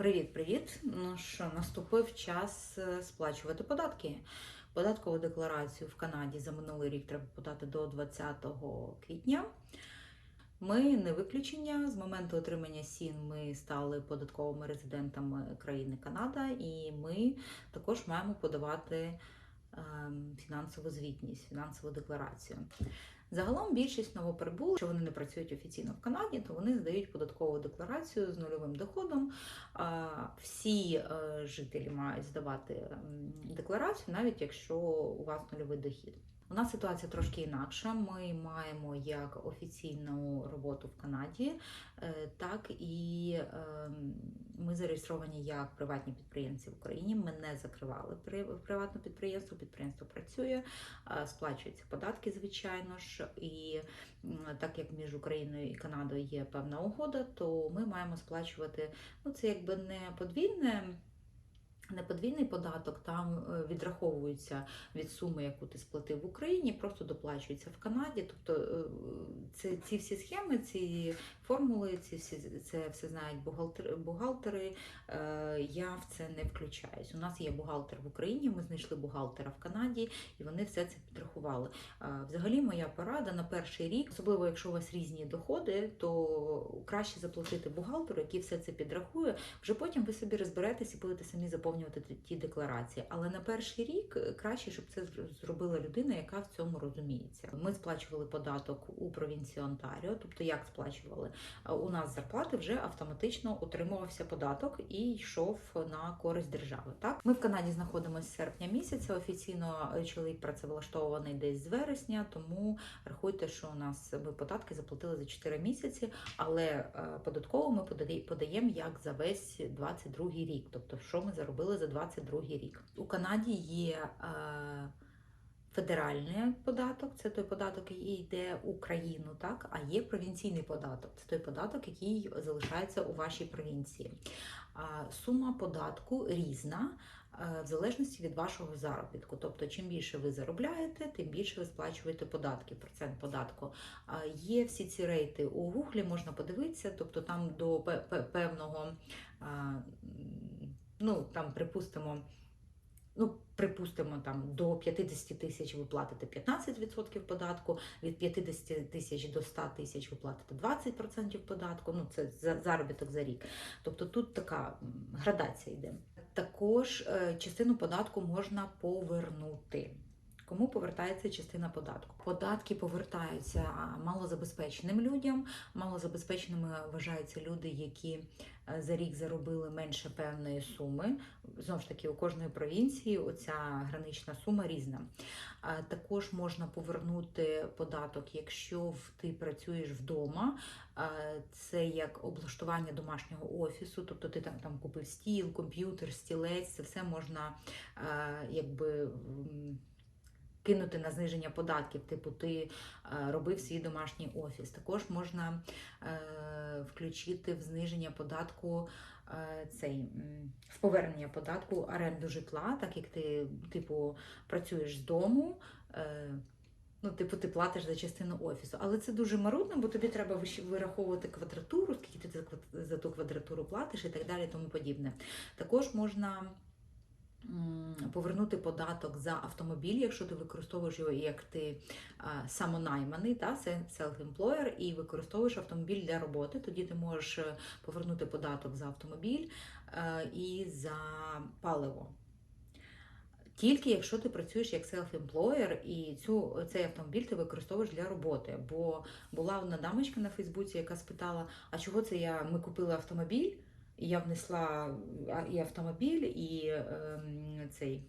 Привіт-привіт! Ну що, наступив час е, сплачувати податки. Податкову декларацію в Канаді за минулий рік треба подати до 20 квітня. Ми не виключення. З моменту отримання СІН ми стали податковими резидентами країни Канада, і ми також маємо подавати фінансову звітність, фінансову декларацію. Загалом більшість новоприбулих, що вони не працюють офіційно в Канаді, то вони здають податкову декларацію з нульовим доходом. Всі е, жителі мають здавати декларацію, навіть якщо у вас нульовий дохід. У нас ситуація трошки інакша. Ми маємо як офіційну роботу в Канаді, е, так і ем, ми зареєстровані як приватні підприємці в Україні. Ми не закривали при- приватне підприємство. Підприємство працює, е, сплачуються податки, звичайно ж. І так як між Україною і Канадою є певна угода, то ми маємо сплачувати. Ну це якби не подвійне. Не подвійний податок, там е, відраховується від суми, яку ти сплатив в Україні, просто доплачується в Канаді. Тобто е, це, ці всі схеми, ці формули, ці всі це все знають бухгалтери. бухгалтери. Я в це не включаюсь. У нас є бухгалтер в Україні. Ми знайшли бухгалтера в Канаді, і вони все це підрахували. Е, Взагалі, моя порада на перший рік, особливо якщо у вас різні доходи, то краще заплатити бухгалтеру, який все це підрахує. Вже потім ви собі розберетесь і будете самі заповнювати ті- ті декларації. Але на перший рік е, краще, щоб це зробила людина, яка в цьому розуміється. Ми сплачували податок у провінції Онтаріо, тобто як сплачували? Е, У нас зарплати вже автоматично отримувався податок і йшов на користь держави. Так, ми в Канаді знаходимося з серпня місяця. Офіційно е, чоловік працевлаштований десь з вересня, тому рахуйте, що у нас ми податки заплатили за 4 місяці, але податково ми подаємо як за весь 22 рік, тобто що ми заробили за 22 рік. У Канаді є е, федеральний податок, це той податок, який йде у країну, так а є провінційний податок, це той податок, який залишається у вашій провінції. Сума податку різна. е, В залежності від вашого заробітку, тобто, чим більше ви заробляєте, тим більше ви сплачуєте податки, процент податку. Є всі ці рейти у Гуглі, можна подивитися, тобто там до пе- пе- певного, ну там припустимо, ну припустимо, там до 50 тисяч ви платите 15% податку, від 50 тисяч до 100 тисяч ви платите 20% податку. Ну це за- заробіток за рік. Тобто тут така градація йде. Також е, частину податку можна повернути. Кому повертається частина податку? Податки повертаються малозабезпеченим людям. Малозабезпеченими вважаються люди, які е, за рік заробили менше певної суми. Знову ж таки, у кожної провінції оця гранична сума різна. Також можна повернути податок, якщо ти працюєш вдома. Це як облаштування домашнього офісу, тобто ти там, там купив стіл, комп'ютер, стілець, це все можна якби. Кинути на зниження податків, типу ти е, робив свій домашній офіс. Також можна е, включити в зниження податку е, цей в повернення податку оренду житла, так як ти типу працюєш з дому. Ну, типу, ти платиш за частину офісу, але це дуже марудно, бо тобі треба вираховувати квадратуру, скільки ти за квад- ту квадратуру платиш і так далі, тому подібне. Також можна повернути податок за автомобіль, якщо ти використовуєш його як ти самонайманий, та, self-employer, і використовуєш автомобіль для роботи, тоді ти можеш е, повернути податок за автомобіль е, і за паливо. Тільки якщо ти працюєш як self-employer і цю, цей автомобіль ти використовуєш для роботи. Бо була одна дамочка на Фейсбуці, яка спитала: а чого це я ми купили автомобіль, я внесла і автомобіль, і ем, цей.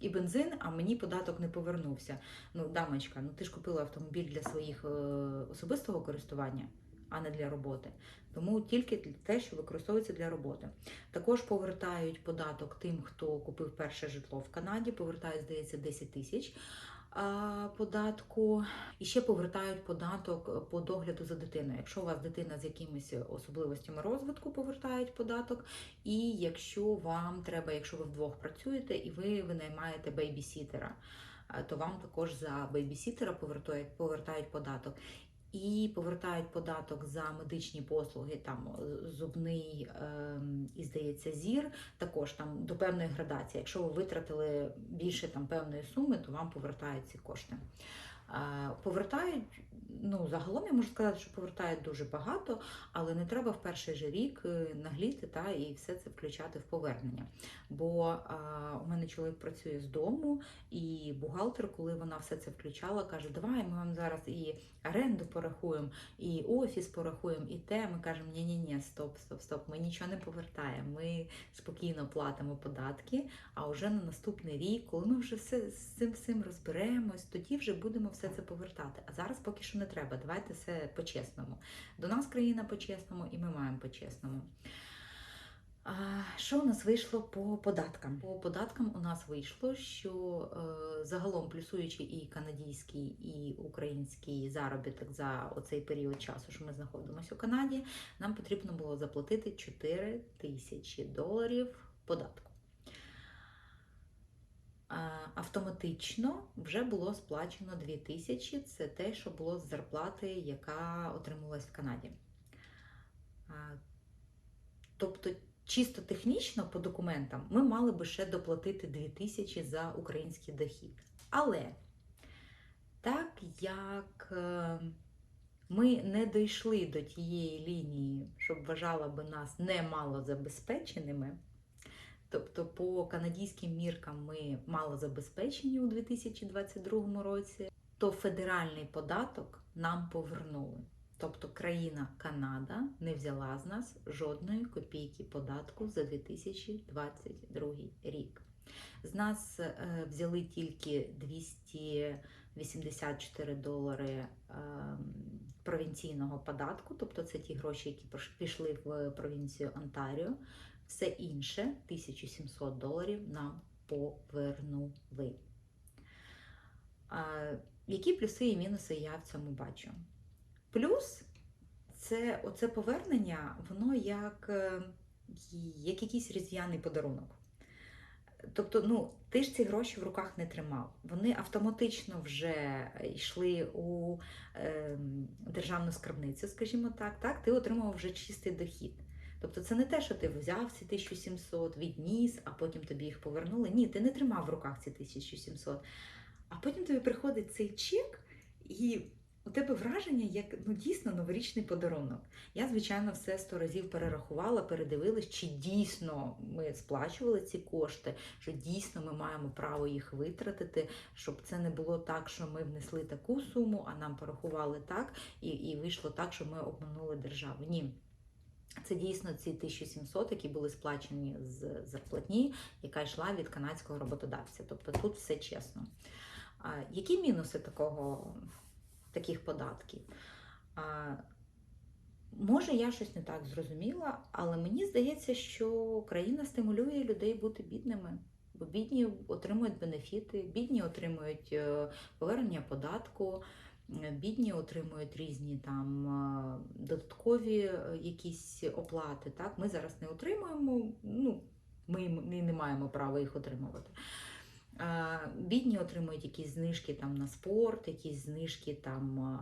І бензин, а мені податок не повернувся. Ну, дамочка, ну ти ж купила автомобіль для своїх е, особистого користування, а не для роботи. Тому тільки те, що використовується для роботи. Також повертають податок тим, хто купив перше житло в Канаді, повертають, здається, 10 тисяч податку. І ще повертають податок по догляду за дитиною. Якщо у вас дитина з якимись особливостями розвитку, повертають податок. І якщо вам треба, якщо ви вдвох працюєте і ви винаймаєте бейбісітера, то вам також за бейбісітера повертають, повертають податок. І повертають податок за медичні послуги, там е, зубний е, і здається зір. Також там до певної градації. Якщо ви витратили більше там певної суми, то вам повертають ці кошти. Повертають, ну загалом я можу сказати, що повертають дуже багато, але не треба в перший же рік е, нагліти та і все це включати в повернення. Бо а, у мене чоловік працює з дому, і бухгалтер, коли вона все це включала, каже: Давай ми вам зараз і оренду порахуємо, і офіс порахуємо, і те. Ми кажемо, ні ні ні стоп, стоп, стоп, ми нічого не повертаємо. Ми спокійно платимо податки. А вже на наступний рік, коли ми вже все з цим всім розберемось, тоді вже будемо все це повертати. А зараз поки що не треба. Давайте все по-чесному. До нас країна по-чесному, і ми маємо по-чесному. Що у нас вийшло по податкам? По податкам у нас вийшло, що е, загалом плюсуючи і канадський, і український заробіток за оцей період часу, що ми знаходимося у Канаді, нам потрібно було заплатити 4 тисячі доларів податку. Автоматично вже було сплачено 2 тисячі. Це те, що було з зарплати, яка отримувалась в Канаді. Тобто, чисто технічно по документам ми мали би ще доплатити 2 тисячі за український дохід. Але так як е, ми не дійшли до тієї лінії, щоб вважала би нас немало забезпеченими, тобто по канадським міркам ми мало забезпечені у 2022 році, то федеральний податок нам повернули. Тобто країна Канада не взяла з нас жодної копійки податку за 2022 рік. З нас е, взяли тільки 284 долари е, провінційного податку, тобто це ті гроші, які пішли в провінцію Онтаріо. Все інше 1700 доларів нам повернули. Які плюси і мінуси я в цьому бачу? Плюс це оце повернення, воно як, е, як якийсь різдвяний подарунок. Тобто, ну, ти ж ці гроші в руках не тримав. Вони автоматично вже йшли у е, державну скарбницю, скажімо так, так, ти отримав вже чистий дохід. Тобто це не те, що ти взяв ці 1700, відніс, а потім тобі їх повернули. Ні, ти не тримав в руках ці 1700. А потім тобі приходить цей чек, і у тебе враження як ну, дійсно новорічний подарунок. Я, звичайно, все сто разів перерахувала, передивилась, чи дійсно ми сплачували ці кошти, що дійсно ми маємо право їх витратити, щоб це не було так, що ми внесли таку суму, а нам порахували так, і, і вийшло так, що ми обманули державу. Ні. Це дійсно ці 1700, які були сплачені з зарплатні, яка йшла від канадського роботодавця. Тобто тут все чесно. А, які мінуси такого, таких податків? А, може, я щось не так зрозуміла, але мені здається, що країна стимулює людей бути бідними. Бо бідні отримують бенефіти, бідні отримують е, повернення податку, бідні отримують різні там е, додаткові е, якісь оплати. Так? Ми зараз не отримуємо, ну, ми, не маємо права їх отримувати. Бідні отримують якісь знижки там на спорт, якісь знижки там,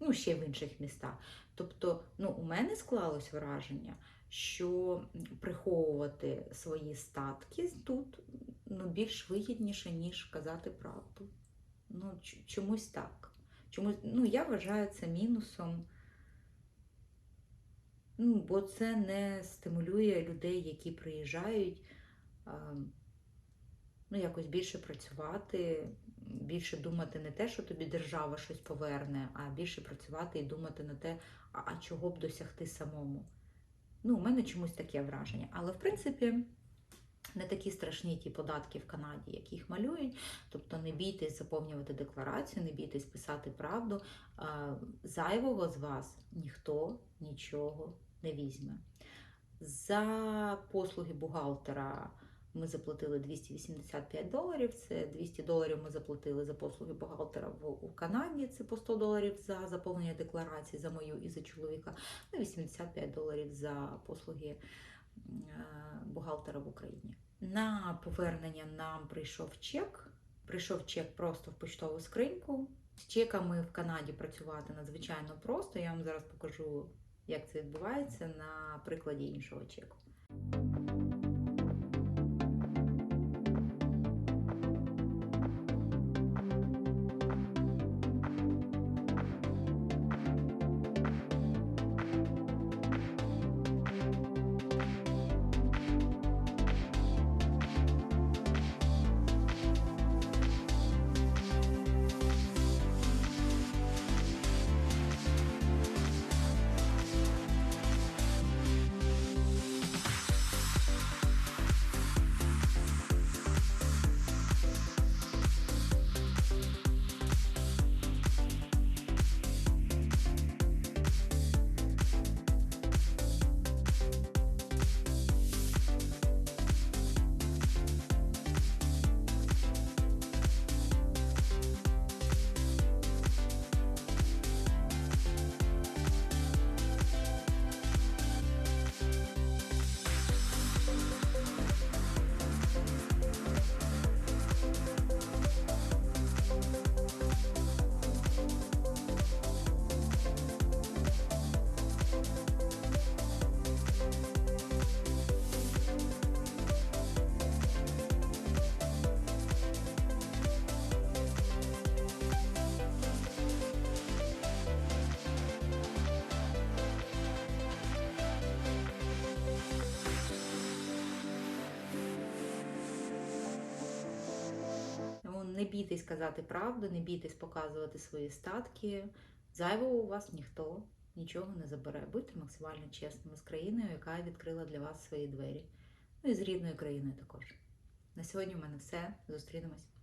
ну, ще в інших містах. Тобто, ну, у мене склалось враження, що приховувати свої статки тут ну, більш вигідніше, ніж казати правду. Ну, чомусь так. Чомусь, ну, я вважаю це мінусом. Ну, бо це не стимулює людей, які приїжджають. ну, якось більше працювати, більше думати не те, що тобі держава щось поверне, а більше працювати і думати на те, а чого б досягти самому. Ну, у мене чомусь таке враження. Але в принципі. Не такі страшні ті податки в Канаді, як їх малюють. Тобто не бійтесь заповнювати декларацію, не бійтесь писати правду. Зайвого з вас ніхто нічого не візьме. За послуги бухгалтера ми заплатили 285 доларів. Це 200 доларів ми заплатили за послуги бухгалтера в у Канаді. Це по 100 доларів за заповнення декларації за мою і за чоловіка. Ну, 85 доларів за послуги бухгалтера в Україні. На повернення нам прийшов чек. Прийшов чек просто в почтову скриньку. З чеками в Канаді працювати надзвичайно просто. Я вам зараз покажу, як це відбувається на прикладі іншого чеку. Не бійтесь казати правду, не бійтесь показувати свої статки. Зайвого у вас ніхто нічого не забере. Будьте максимально чесними з країною, яка відкрила для вас свої двері. Ну і з рідною країною також. На сьогодні в мене все. Зустрінемось.